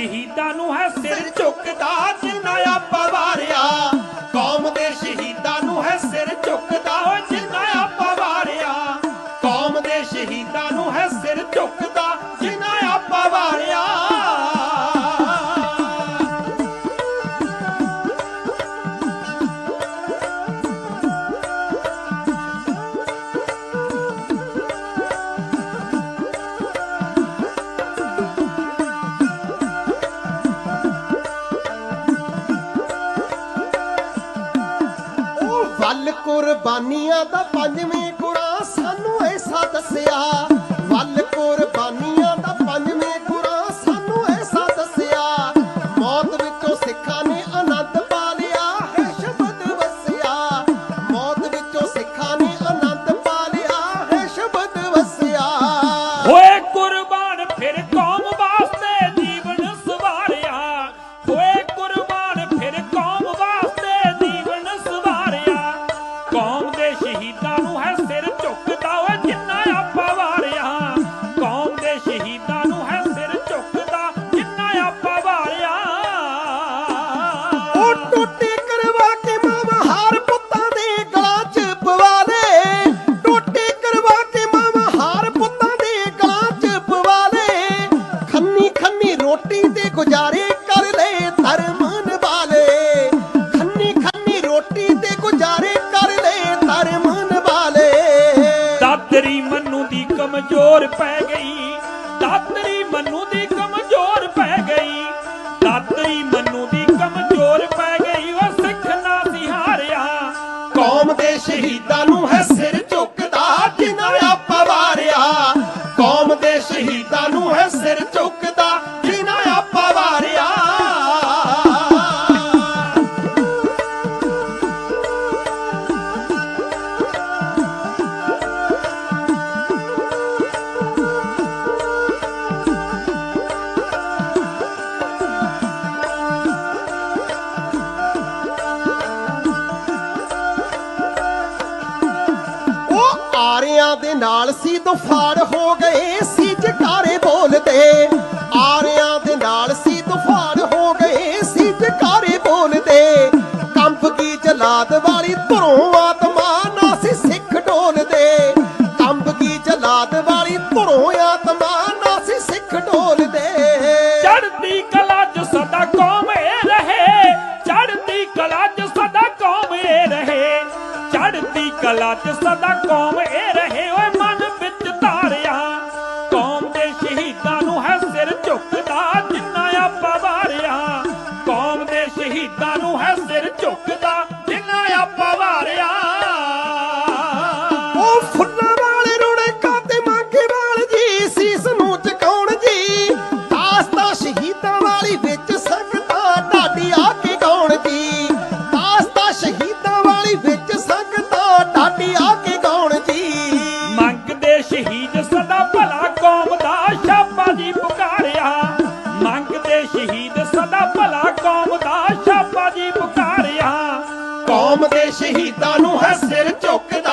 ਸ਼ਹੀਦਾਂ ਨੂੰ ਹੈ ਸਿਰ ਝੁਕਦਾ ਜਿੰਨਾ ਆਪਾ ਵਾਰਿਆ। ਕੌਮ ਦੇ ਸ਼ਹੀਦਾਂ ਨੂੰ ਹੈ ਸਿਰ ਝੁਕਦਾ ਉਹ ਵੱਲ ਕੁਰਬਾਨੀਆਂ ਦਾ ਪੰਜਵੇਂ ਗੁਣਾ ਸਾਨੂੰ ਐਸਾ ਦੱਸਿਆ। ਰੋਟੀ ਤੇ ਗੁਜ਼ਾਰੇ ਕਰ ਲੈ ਧਰਮ ਨਿਭਾਲੇ ਖੰਨੀ ਖੰਨੀ ਰੋਟੀ ਤੇ ਗੁਜ਼ਾਰੇ ਕਰ ਲੈ ਧਰਮ ਨਿਭਾਲੇ ਦਾਤਰੀ ਮੰਨੂ ਦੀ ਕਮਜ਼ੋਰ ਪੈ ਗਈ। ਦਾਤਰੀ ਮੰਨੂ ਦੀ ਕਮਜ਼ੋਰ ਪੈ ਗਈ। ਦਾਤਰੀ ਮੰਨੂ ਦੀ ਕਮਜ਼ੋਰ ਪੈ ਗਈ। ਉਹ ਸਿੱਖ ਨਾ ਸੀ ਹਾਰਿਆ। ਕੌਮ ਦੇ ਸ਼ਹੀਦਾਂ ਨੂੰ ਹੈ ਸਿਰ ਆਰਿਆਂ ਦੇ ਨਾਲ ਸੀ ਤੂਫਾਨ ਹੋ ਗਏ ਸੀ ਜਕਾਰੇ ਬੋਲਦੇ ਆਰਿਆਂ ਦੇ ਨਾਲ ਸੀ ਤੂਫਾਨ ਹੋ ਗਏ ਸੀ ਜਕਾਰੇ ਬੋਲਦੇ ਕੰਬ ਕੀ ਜਲਾਦ ਵਾਲੀ ਧਰੋਂ ਆਤਮਾ ਨਾ ਸੀ ਸਿੱਖ ਢੋਲਦੇ ਕੰਬ ਕੀ ਜਲਾਦ ਵਾਲੀ ਧਰੋਂ ਆਤਮਾ ਨਾ ਸੀ ਸਿੱਖ ਢੋਲਦੇ ਚੜ੍ਹਦੀ ਕਲਾ 'ਚ ਸਦਾ ਕੌਮ ਇਹ ਰਹੇ। ਚੜਦੀ ਕਲਾ 'ਚ ਸਦਾ ਕੌਮ ਇਹ ਰਹੇ। ਚੜਦੀ ਕਲਾ 'ਚ ਸਦਾ ਕੌਮ ਕੌਮ ਦੇ ਸ਼ਹੀਦਾਂ ਨੂੰ ਹੈ ਸਿਰ ਝੁਕਦਾ